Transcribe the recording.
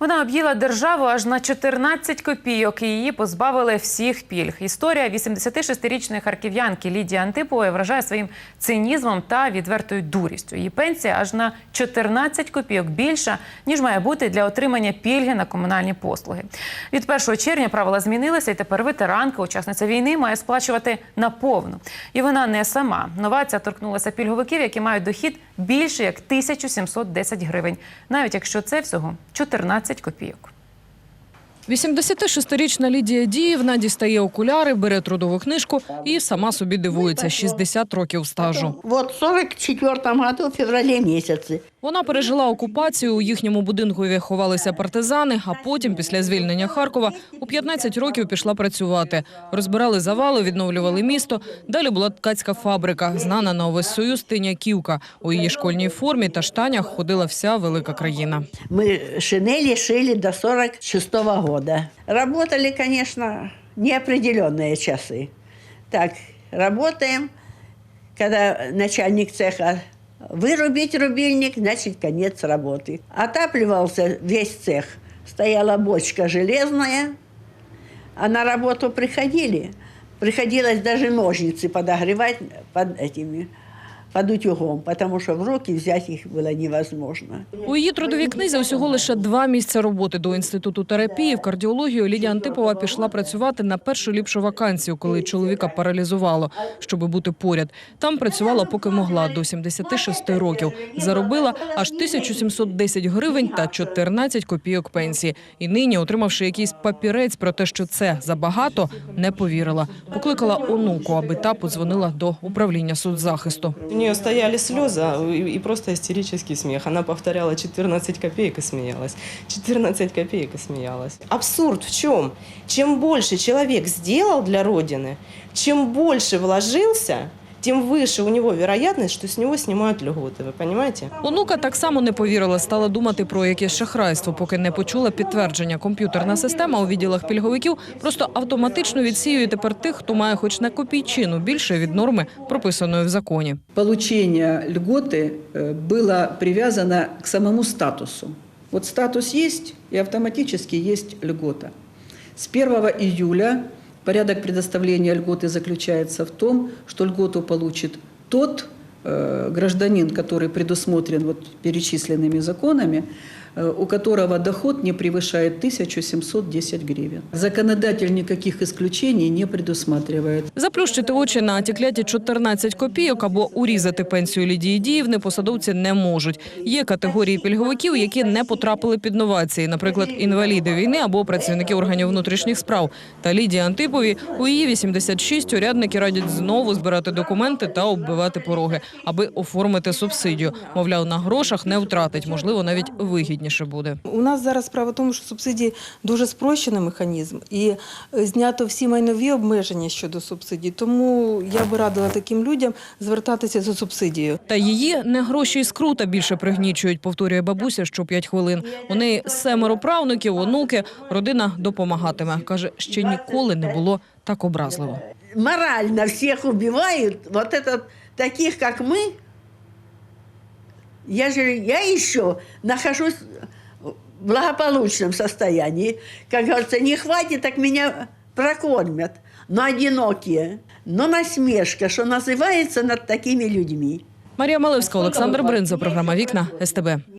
Вона об'їла державу аж на 14 копійок і її позбавили всіх пільг. Історія 86-річної харків'янки Лідії Антипової вражає своїм цинізмом та відвертою дурістю. Її пенсія аж на 14 копійок більша, ніж має бути для отримання пільги на комунальні послуги. Від 1 червня правила змінилися, і тепер ветеранка, учасниця війни, має сплачувати наповну. І вона не сама. Новація торкнулася пільговиків, які мають дохід більше як 1710 гривень, навіть якщо це всього 14 копійок. 86-річна Лідія Діївна дістає окуляри, бере трудову книжку і сама собі дивується 60 років стажу. Вот в 44 році, в февралі месяце, Вона пережила окупацію. У їхньому будинку ховалися партизани. А потім, після звільнення Харкова, у 15 років пішла працювати. Розбирали завали, відновлювали місто. Далі була ткацька фабрика, знана на увесь союз Тиняківка. У її школьній формі та штанях ходила вся велика країна. мы шинели шили до 46 года. Работали, конечно, неопределенные часы. Так, работаем, когда начальник цеха Вырубить рубильник, значит, конец работы. Отапливался весь цех. Стояла бочка железная, а на работу приходили. Приходилось даже ножницы подогревать под этими, под утюгом, потому что в руки взять их было невозможно. У її трудовій книзі усього лише два місця роботи до інституту терапії. В кардіологію Лідія Антипова пішла працювати на першу ліпшу вакансію, коли чоловіка паралізувало, щоб бути поряд. Там працювала, поки могла до 76 років. Заробила аж 1710 гривень та 14 копійок пенсії. І нині, отримавши якийсь папірець про те, що це забагато, не повірила. Покликала онуку, аби та подзвонила до управління соцзахисту. Нее стояли слезы и, и просто истерический смех. Она повторяла 14 копеек и смеялась. 14 копеек и смеялась. Абсурд в чем? Чем больше человек сделал для Родины, чем больше вложился, тем выше у него вероятность, что с него снимают льготы. Вы понимаете? Онука так само не повірила, стала думати про якесь шахрайство, поки не почула підтвердження. Комп'ютерна система у відділах пільговиків просто автоматично відсіює тепер тих, хто має хоч на копійчину більше від норми, прописаної в законі. получение льготы э, было привязано к самому статусу. Вот статус есть, и автоматически есть льгота. С 1 июля порядок предоставления льготы заключается в том, что льготу получит тот э, гражданин, который предусмотрен вот перечисленными законами, э, у которого доход не превышает 1710 гривен. Законодатель никаких исключений не предусматривает. Заплющити очі на ті кляті 14 копійок або урізати пенсію Лідії Діївни посадовці не можуть. Є категорії пільговиків, які не потрапили під новації, наприклад, інваліди війни або працівники органів внутрішніх справ. Та Лідії Антипові у її 86 урядники радять знову збирати документи та оббивати пороги, аби оформити субсидію. Мовляв, на грошах не втратить, можливо, навіть вигідніше буде. У нас зараз справа в тому, що субсидії дуже спрощений механізм і е, знято всі майнові обмеження щодо субсидій. Тому я би радила таким людям звертатися за субсидією. Та її не гроші із крута більше пригнічують, повторює бабуся що п'ять хвилин. У неї семеро правнуків, онуки. Родина допомагатиме. Каже, ще ніколи не було так образливо. Морально всех убивают, вот этот, таких, как мы, я же, я еще нахожусь в благополучном состоянии. Как говорится, не хватит, так меня прокормят. Но одинокие, но насмешка, что называется над такими людьми. Марія Малевська, Олександр Бринза, програма Вікна СТБ.